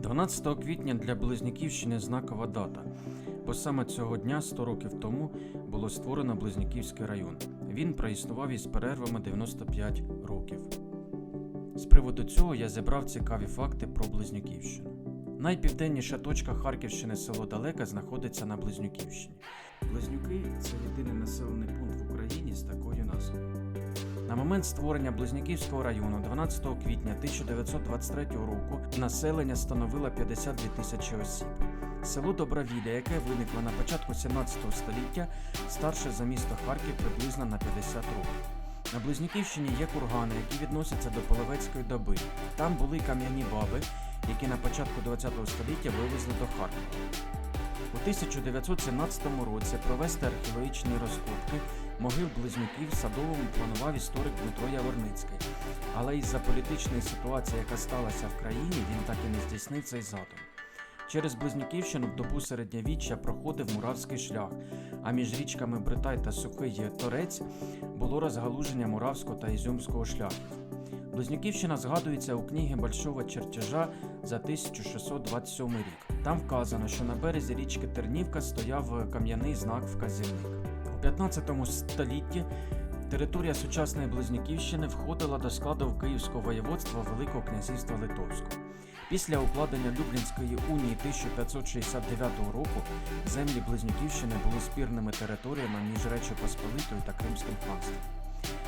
12 квітня для Близнюківщини знакова дата, бо саме цього дня 100 років тому було створено Близнюківський район. Він проіснував із перервами 95 років. З приводу цього я зібрав цікаві факти про Близнюківщину. Найпівденніша точка Харківщини село Далека знаходиться на Близнюківщині. Близнюки це єдиний населений пункт в Україні з такою назвою. На момент створення Близнюківського району 12 квітня 1923 року населення становило 52 тисячі осіб. Село Добровілля, яке виникло на початку 17 століття, старше за місто Харків приблизно на 50 років. На Близнюківщині є кургани, які відносяться до половецької доби. Там були кам'яні баби, які на початку ХХ століття вивезли до Харкова. У 1917 році провести археологічні розкопки могил близнюків Садовому планував історик Дмитро Яворницький. Але із-за політичної ситуації, яка сталася в країні, він так і не здійснив цей задум. Через Близнюківщину в добу середньовіччя проходив Муравський шлях, а між річками Бритай та Сухий Торець було розгалуження Муравського та Ізюмського шляхів. Близнюківщина згадується у книгі Большого чертежа за 1627 рік. Там вказано, що на березі річки Тернівка стояв кам'яний знак вказівник. У 15 столітті територія сучасної Близнюківщини входила до складу Київського воєводства Великого князівства Литовського. Після укладення Люблінської унії 1569 року землі Близнюківщини були спірними територіями між Посполитою та Кримським ханством.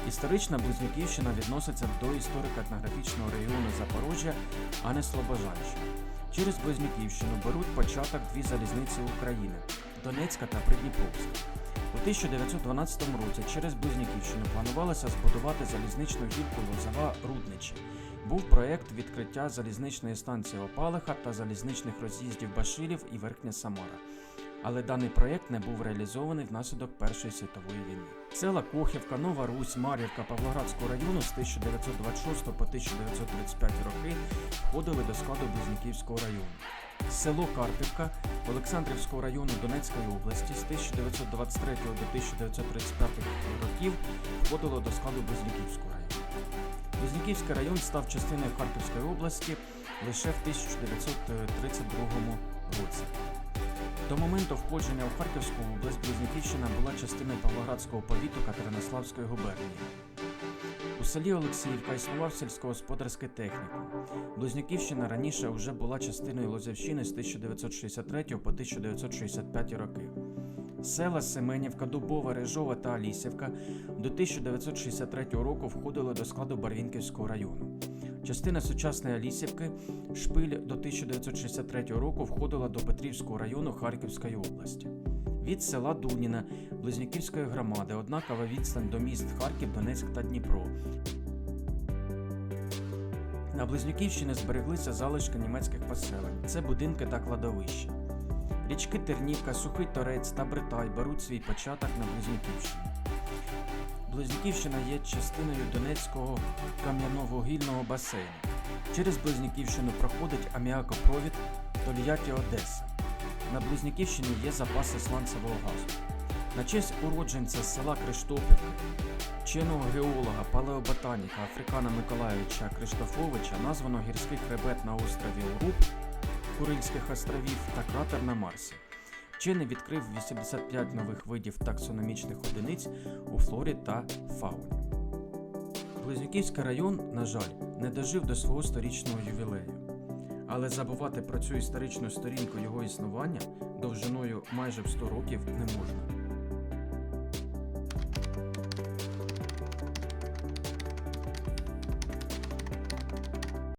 Історична Близнюківщина відноситься до історико-етнографічного регіону Запорожжя, а не Слобожанщини. Через Близнюківщину беруть початок дві залізниці України Донецька та Придніпровська. У 1912 році через Близнюківщину планувалося збудувати залізничну гілку Лозова Рудничі. Був проєкт відкриття залізничної станції Опалиха та залізничних роз'їздів Башилів і Верхня Самара. Але даний проєкт не був реалізований внаслідок Першої світової війни. Села Кохівка, Нова Русь, Мар'ївка Павлоградського району з 1926 по 1935 роки входили до складу Близнюківського району. Село Карпівка Олександрівського району Донецької області з 1923 до 1935 років входило до складу Близнюківського району. Близнюківський район став частиною Харківської області лише в 1932 році. До моменту входження у Харківську область Близнюківщина була частиною Павлоградського повіту Катеринославської губернії. У селі Олексіївка існував сільськогосподарський технікум. Близнюківщина раніше вже була частиною Лозівщини з 1963 по 1965 роки. Села Семенівка, Дубова, Рижова та Алісівка до 1963 року входили до складу Барвінківського району. Частина сучасної Алісівки, Шпиль до 1963 року входила до Петрівського району Харківської області. Від села Дуніна Близнюківської громади однакова відстань до міст Харків, Донецьк та Дніпро. На Близнюківщині збереглися залишки німецьких поселень. Це будинки та кладовища. Річки Тернівка, Сухий Торець та Бритай беруть свій початок на Близнюківщині. Близнюківщина є частиною Донецького кам'яновугільного басейну. Через Близнюківщину проходить аміакопровід Тольятті Одеса. На Близнюківщині є запаси сланцевого газу. На честь уродженця з села Криштопівки, вченого геолога, палеоботаніка Африкана Миколайовича Криштофовича названо гірський хребет на острові Уруб Курильських островів та кратер на Марсі. Вчений відкрив 85 нових видів таксономічних одиниць у флорі та фауні. Близнюківський район, на жаль, не дожив до свого сторічного ювілею. Але забувати про цю історичну сторінку його існування довжиною майже в 100 років не можна.